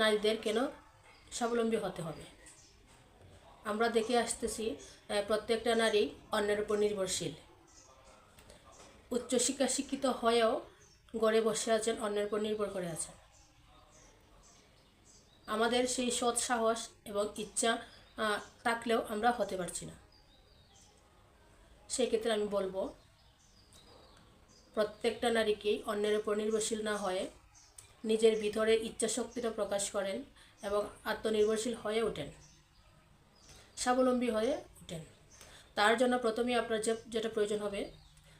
নারীদের কেন স্বাবলম্বী হতে হবে। আমরা দেখে আসতেছি প্রত্যেকটা নারী অন্যের উপর নির্ভরশীল। উচ্চশিক্ষা শিক্ষিত হয়েও গড়ে বসে আছেন, অন্যের উপর নির্ভর করে আছেন। আমাদের সেই সৎ সাহস এবং ইচ্ছা থাকলেও আমরা হতে পারছি না। সেক্ষেত্রে আমি বলব, প্রত্যেকটা নারীকেই অন্যের উপর নির্ভরশীল না হয়ে নিজের ভিতরে ইচ্ছা শক্তিটা প্রকাশ করেন এবং আত্মনির্ভরশীল হয়ে ওঠেন। স্বাবলম্বী হয়ে ওঠেন। তার জন্য প্রথমেই আপনার যে, যেটা প্রয়োজন হবে,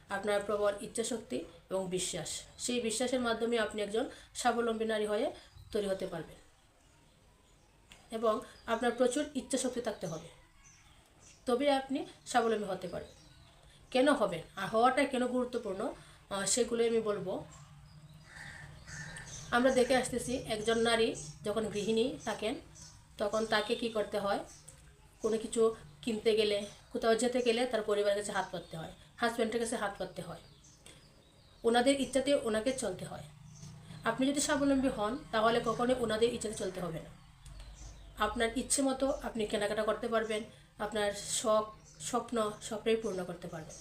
আপনার প্রবল ইচ্ছাশক্তি এবং বিশ্বাস। সেই বিশ্বাসের মাধ্যমে আপনি একজন স্বাবলম্বী নারী হয়ে তৈরি হতে পারবেন। এবং আপনার প্রচুর ইচ্ছাশক্তি থাকতে হবে। তবে আপনি স্বাবলম্বী হতে পারেন। কেন হবেন? আর হওয়াটা কেন গুরুত্বপূর্ণ? সেগুলোই আমি বলব। আমরা দেখে আসতেছি একজন নারী যখন গৃহিণী থাকেন, তখন তাকে কি করতে হয়? কোনো কিছু কিনতে গেলে, কোথাও যেতে গেলে তার পরিবারের কাছে হাত পাততে হয় হাজব্যান্ডের কাছে হাত পাততে হয়। ওনাদের ইচ্ছাতে ওনাকে চলতে হয়। আপনি যদি স্বাবলম্বী হন, তাহলে কখনোই ওনাদের ইচ্ছাতে চলতে হবে না। আপনার ইচ্ছে মতো আপনি কেনাকাটা করতে পারবেন, আপনার শখ, স্বপ্ন সবটাই পূর্ণ করতে পারবেন।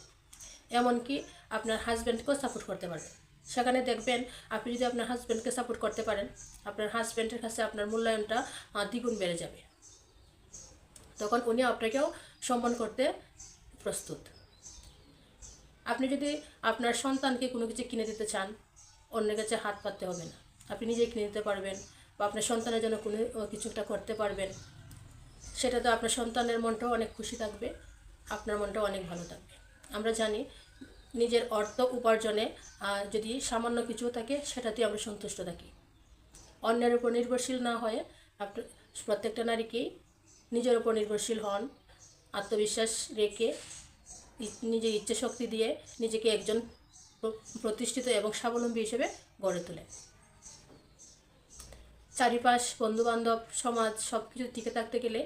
এমনকি আপনার হাজব্যান্ডকেও সাপোর্ট করতে পারবেন। সেখানে দেখবেন আপনি যদি আপনার হাজব্যান্ডকে সাপোর্ট করতে পারেন, আপনার হাজব্যান্ডের কাছে আপনার মূল্যায়নটা দ্বিগুণ বেড়ে যাবে। তখন উনি আপনাকেও সম্মান করতে প্রস্তুত। আপনি যদি আপনার সন্তানকে কোনো কিছু কিনে দিতে চান, অন্যের কাছে হাত পাততে হবে না। আপনি নিজেই কিনে দিতে পারবেন বা আপনার সন্তানের জন্য কোনো কিছুটা করতে পারবেন। সেটা তো আপনার সন্তানের মনটাও অনেক খুশি থাকবে, আপনার মনটাও অনেক ভালো থাকবে। আমরা জানি নিজের অর্থ উপার্জনে যদি সামান্য কিছু থাকে, সেটাতেই আমরা সন্তুষ্ট থাকি। অন্যের উপর নির্ভরশীল না হয়ে প্রত্যেকটা নারীকেই নিজের উপর নির্ভরশীল হন, আত্মবিশ্বাস রেখে নিজের ইচ্ছে শক্তি দিয়ে নিজেকে একজন প্রতিষ্ঠিত এবং স্বাবলম্বী হিসেবে গড়ে তোলে। চারিপাশ, বন্ধুবান্ধব, সমাজ সব কিছু টিকে থাকতে গেলে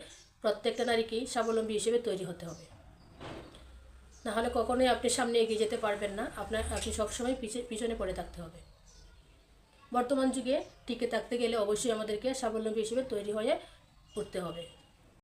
প্রত্যেকটা নারীকেই স্বাবলম্বী হিসেবে তৈরি হতে হবে। নাহলে কখনোই আপনি সামনে এগিয়ে যেতে পারবেন না। আপনার, আপনি সবসময় পিছিয়ে পিছনে পড়ে থাকতে হবে। বর্তমান যুগে টিকে থাকতে গেলে অবশ্যই আমাদেরকে স্বাবলম্বী হিসেবে তৈরি হয়ে উঠতে হবে।